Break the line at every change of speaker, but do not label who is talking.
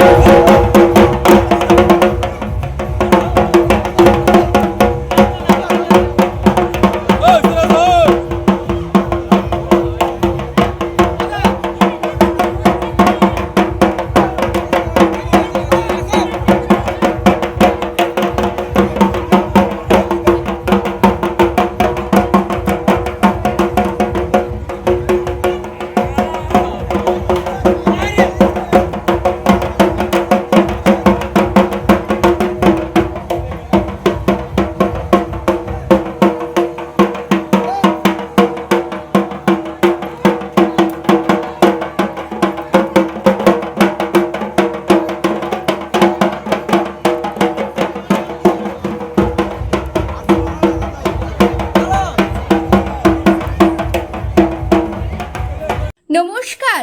Thank you. নমস্কার